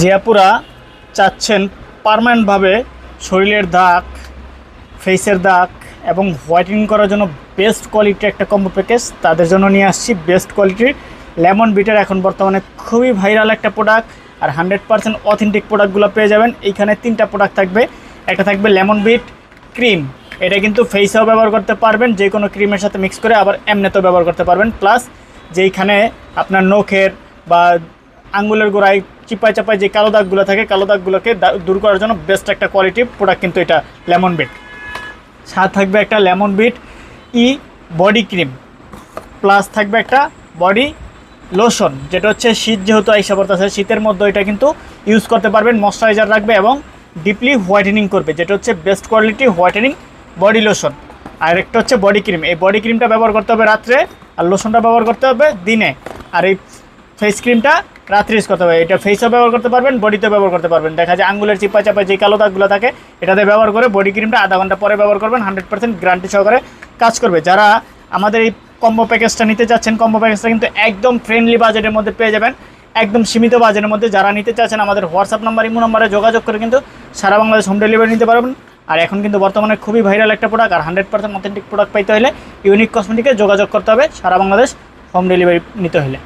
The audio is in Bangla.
যে আপুরা চাচ্ছেন পারমানেন্টভাবে শরীরের দাগ ফেসের দাগ এবং হোয়াইটেনিং করার জন্য বেস্ট কোয়ালিটির একটা কম্বো প্যাকেজ তাদের জন্য নিয়ে আসছি। বেস্ট কোয়ালিটির লেমন বিটের এখন বর্তমানে খুবই ভাইরাল একটা প্রোডাক্ট আর হান্ড্রেড পার্সেন্ট অথেন্টিক প্রোডাক্টগুলো পেয়ে যাবেন। এইখানে তিনটা প্রোডাক্ট থাকবে। একটা থাকবে লেমন বিট ক্রিম এটা কিন্তু ফেসেও ব্যবহার করতে পারবেন যে কোনো ক্রিমের সাথে মিক্স করে আবার এমনিতেও ব্যবহার করতে পারবেন। প্লাস যেইখানে আপনার নখের বা আঙ্গুলের গোড়ায় চিপায় চাপায় যে কালো দাগগুলো থাকে, কালো দাগগুলোকে দূর করার জন্য বেস্ট একটা কোয়ালিটি প্রোডাক্ট কিন্তু এটা লেমন বিট সাথে থাকবে একটা lemon vit E body cream plus থাকবে একটা বডি লোশন যেটা হচ্ছে শীত যেহেতু আইসা পড়তেছে, শীতের মধ্যে এটা কিন্তু ইউজ করতে পারবেন ময়শ্চারাইজার রাখবে এবং ডিপলি হোয়াইটেনিং করবে, যেটা হচ্ছে best quality whitening body lotion আর একটা হচ্ছে বডি ক্রিম এই বডি ক্রিমটা ব্যবহার করতে হবে রাত্রে, আর লোশনটা ব্যবহার করতে হবে দিনে। আর এই ফেস ক্রিমটা রাত্রে ইউজ করতে হবে। এটা ফেসও ব্যবহার করতে পারবেন বডিতেও ব্যবহার করতে পারবেন। দেখা যায় আঙ্গুলের চিপা চাপায় যে কালো দাগগুলো থাকে, এটাতে ব্যবহার করে বডি ক্রিমটা আধা ঘণ্টা পরে ব্যবহার করবেন হান্ড্রেড পার্সেন্ট গ্যারান্টি সহকারে কাজ করবে। যারা আমাদের এই কম্বো প্যাকেজটা নিতে চাচ্ছেন কম্বো প্যাকেজটা কিন্তু একদম ফ্রেন্ডলি বাজেটের মধ্যে পেয়ে যাবেন, একদম সীমিত বাজেটের মধ্যে। যারা নিতে চাচ্ছেন, আমাদের হোয়াটসঅ্যাপ নাম্বার ইমো নাম্বারে যোগাযোগ করে কিন্তু সারা বাংলাদেশ হোম ডেলিভারি নিতে পারবেন। আর এখন কিন্তু বর্তমানে খুবই ভাইরাল একটা প্রোডাক্ট আর হান্ড্রেড পার্সেন্ট অথেন্টিক প্রোডাক্ট পাইতে হলে ইউনিক কসমেটিকে যোগাযোগ করতে হবে সারা বাংলাদেশ হোম ডেলিভারি নিতে হলে।